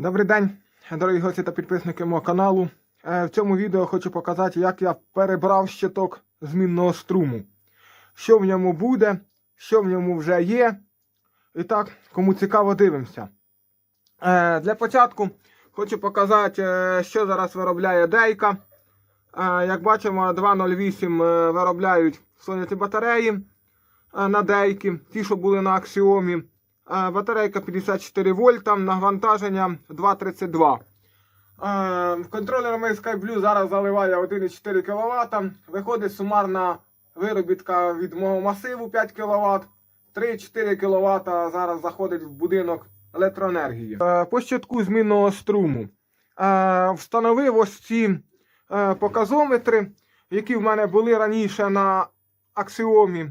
Добрий день, дорогі гості та підписники мого каналу. Е, В цьому відео хочу показати, як я перебрав щиток змінного струму. Що в ньому буде, що в ньому вже є. І так, кому цікаво, дивимося. Е, Для початку хочу показати, е, що зараз виробляє Дейка. Як бачимо, 2.08 е, виробляють сонячні батареї на дейки, ті, що були на аксіомі. Батарейка 54 вольта, навантаження 2,32. Е, Контролер мій SkyBlue зараз заливає 1,4 кВт. Виходить сумарна виробітка від мого масиву 5 кВт. 3-4 кВт зараз заходить в будинок електроенергії. По щитку змінного струму. Встановив ось ці е, показометри, які в мене були раніше на аксіомі.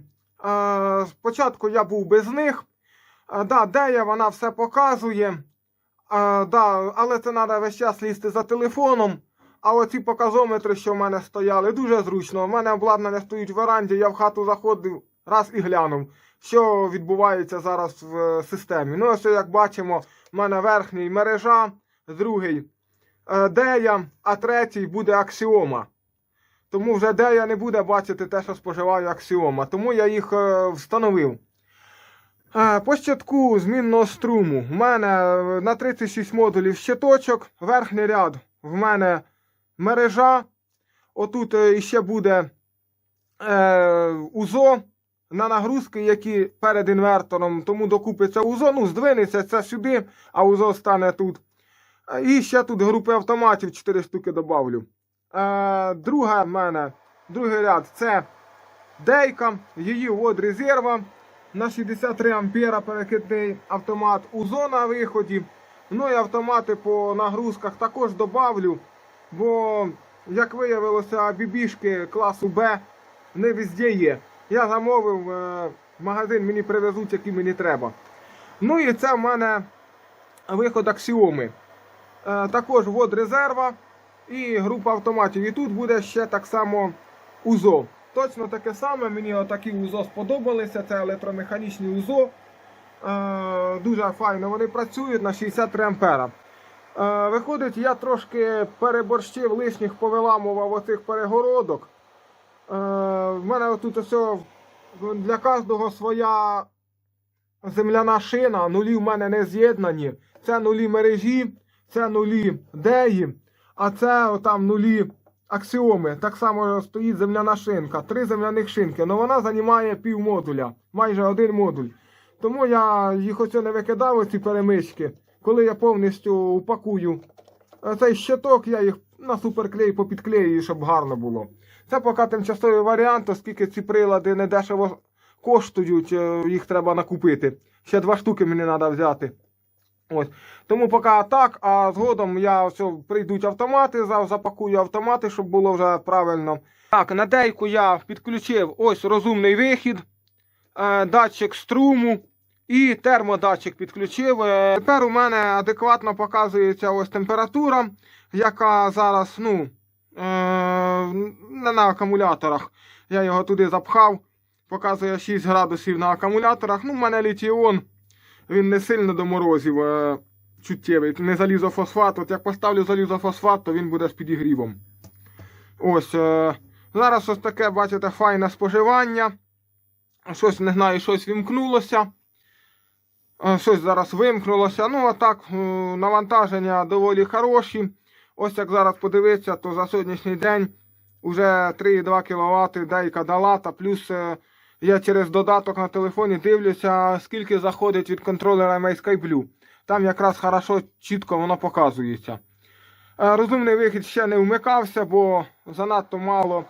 Спочатку я був без них. А, да, Дея вона все показує. А, да, але це треба весь час лізти за телефоном. А оці показометри, що в мене стояли, дуже зручно. У мене обладнання стоїть в веранді, я в хату заходив раз і глянув, що відбувається зараз в е, системі. Ну, ось як бачимо, в мене верхній мережа, другий е, Дея, а третій буде аксіома. Тому вже Дея не буде бачити те, що споживає аксіома. Тому я їх е, встановив. Е, По змінного струму. В мене е, на 36 модулів щиточок. Верхній ряд в мене мережа. Отут е, ще буде е, УЗО на нагрузки, які перед інвертором. Тому докупиться УЗО. Ну, здвинеться це сюди, а УЗО стане тут. Е, І ще тут групи автоматів 4 штуки добавлю. Е, друга в мене, другий ряд це дейка, її ввод резерва на 63 ампера перекидний автомат УЗО на виході. Ну і автомати по нагрузках також добавлю. Бо, як виявилося, бібішки класу Б не везде є. Я замовив е, в магазин, мені привезуть, які мені треба. Ну і це в мене виход аксіоми. Е, також ввод резерва і група автоматів. І тут буде ще так само УЗО. Точно таке саме, мені отакі УЗО сподобалися. Це електромеханічні УЗО. Е, дуже файно вони працюють на 63 ампера. Е, виходить, я трошки переборщив лишніх повиламував оцих перегородок. Е, в мене тут ось для кожного своя земляна шина, нулі в мене не з'єднані. Це нулі мережі, це нулі деї, а це там нулі аксіоми. Так само стоїть земляна шинка. Три земляних шинки. але вона займає пів модуля, майже один модуль. Тому я їх оце не викидав, ці перемички. Коли я повністю упакую е, цей щиток, я їх на суперклей попідклею, щоб гарно було. Це поки тимчасовий варіант, оскільки ці прилади не дешево коштують, е, їх треба накупити. Ще два штуки мені треба взяти. Ось. Тому поки так, а згодом я все, прийдуть автомати, запакую автомати, щоб було вже правильно. Так, на дейку я підключив ось розумний вихід, е, датчик струму і термодатчик підключив. Е, Тепер у мене адекватно показується ось температура, яка зараз, ну, е, на акумуляторах. Я його туди запхав. Показує 6 градусів на акумуляторах. Ну, в мене літіон, він не сильно до морозів е, чуттєвий. Не залізофосфат. От як поставлю залізофосфат, то він буде з підігрівом. Ось. Е, зараз ось таке, бачите, файне споживання. Щось не знаю, щось вімкнулося. Е, Щось зараз вимкнулося. Ну, а так, е, навантаження доволі хороші. Ось як зараз подивитися, то за сьогоднішній день вже 3,2 кВт дейка дала, та плюс е, я через додаток на телефоні дивлюся, скільки заходить від контролера SkyBlue. Там якраз хорошо, чітко воно показується. Е, Розумний вихід ще не вмикався, бо занадто мало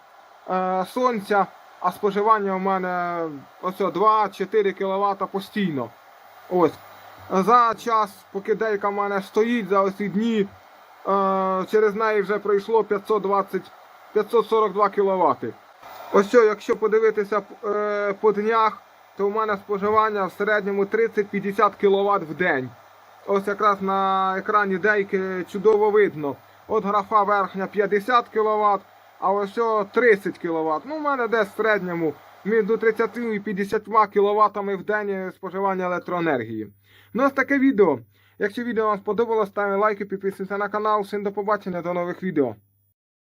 е, сонця, а споживання у мене 2-4 кВт постійно. Ось. За час, поки дейка в мене стоїть, за оці дні, е, через неї вже пройшло 520 542 кВт. Ось якщо подивитися е, по днях, то у мене споживання в середньому 30-50 кВт в день. Ось якраз на екрані дейки чудово видно. От графа верхня 50 кВт, а ось 30 кВт. Ну, у мене десь в середньому між 30 і 50 кВт в день споживання електроенергії. Ну, ось таке відео. Якщо відео вам сподобалось, ставте лайки, підписуйтесь на канал. Всім до побачення, до нових відео.